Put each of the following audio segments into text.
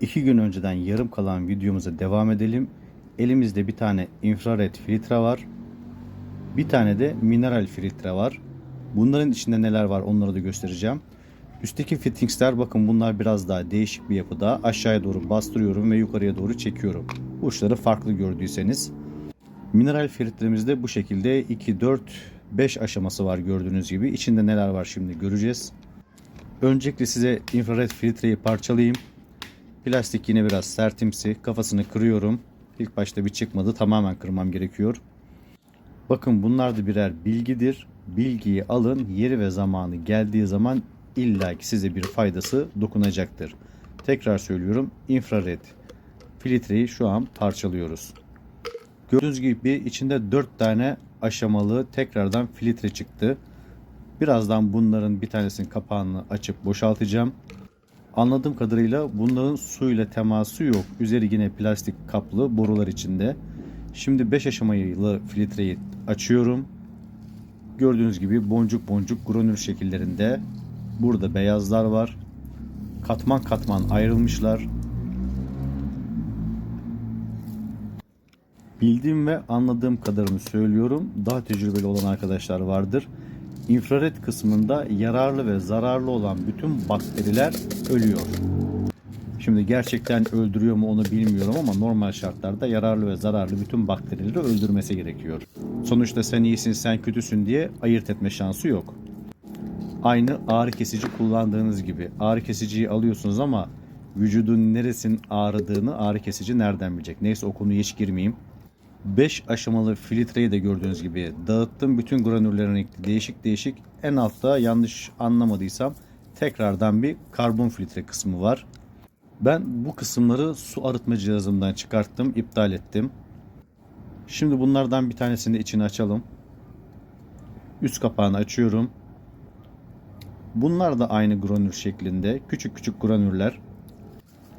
İki gün önceden yarım kalan videomuza devam edelim. Elimizde bir tane infrared filtre var. Bir tane de mineral filtre var. Bunların içinde neler var onları da göstereceğim. Üstteki fittingsler bakın bunlar biraz daha değişik bir yapıda. Aşağıya doğru bastırıyorum ve yukarıya doğru çekiyorum. Uçları farklı gördüyseniz. Mineral filtremizde bu şekilde 2, 4, 5 aşaması var gördüğünüz gibi. İçinde neler var şimdi göreceğiz. Öncelikle size infrared filtreyi parçalayayım. Plastik yine biraz sertimsi. Kafasını kırıyorum. İlk başta bir çıkmadı. Tamamen kırmam gerekiyor. Bakın bunlar da birer bilgidir. Bilgiyi alın. Yeri ve zamanı geldiği zaman illaki size bir faydası dokunacaktır. Tekrar söylüyorum. infrared filtreyi şu an parçalıyoruz. Gördüğünüz gibi içinde 4 tane aşamalı tekrardan filtre çıktı. Birazdan bunların bir tanesinin kapağını açıp boşaltacağım. Anladığım kadarıyla bunların suyla teması yok. Üzeri yine plastik kaplı borular içinde. Şimdi 5 aşamalı filtreyi açıyorum. Gördüğünüz gibi boncuk boncuk granül şekillerinde. Burada beyazlar var. Katman katman ayrılmışlar. Bildiğim ve anladığım kadarını söylüyorum. Daha tecrübeli olan arkadaşlar vardır. İnfrared kısmında yararlı ve zararlı olan bütün bakteriler ölüyor. Şimdi gerçekten öldürüyor mu onu bilmiyorum ama normal şartlarda yararlı ve zararlı bütün bakterileri öldürmesi gerekiyor. Sonuçta sen iyisin sen kötüsün diye ayırt etme şansı yok. Aynı ağrı kesici kullandığınız gibi ağrı kesiciyi alıyorsunuz ama vücudun neresinin ağrıdığını ağrı kesici nereden bilecek? Neyse o konuya hiç girmeyeyim. 5 aşamalı filtreyi de gördüğünüz gibi dağıttım. Bütün granüllerin renkli değişik değişik. En altta yanlış anlamadıysam tekrardan bir karbon filtre kısmı var. Ben bu kısımları su arıtma cihazımdan çıkarttım, iptal ettim. Şimdi bunlardan bir tanesini içine açalım. Üst kapağını açıyorum. Bunlar da aynı granül şeklinde. Küçük küçük granüller.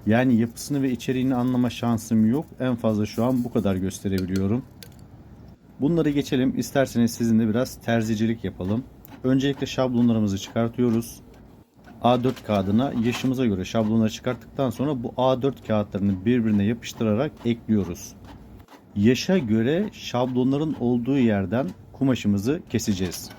Yani yapısını ve içeriğini anlama şansım yok. En fazla şu an bu kadar gösterebiliyorum. Bunları geçelim. İsterseniz sizinle biraz terzicilik yapalım. Öncelikle şablonlarımızı çıkartıyoruz. A4 kağıdına yaşımıza göre şablonları çıkarttıktan sonra bu A4 kağıtlarını birbirine yapıştırarak ekliyoruz. Yaşa göre şablonların olduğu yerden kumaşımızı keseceğiz.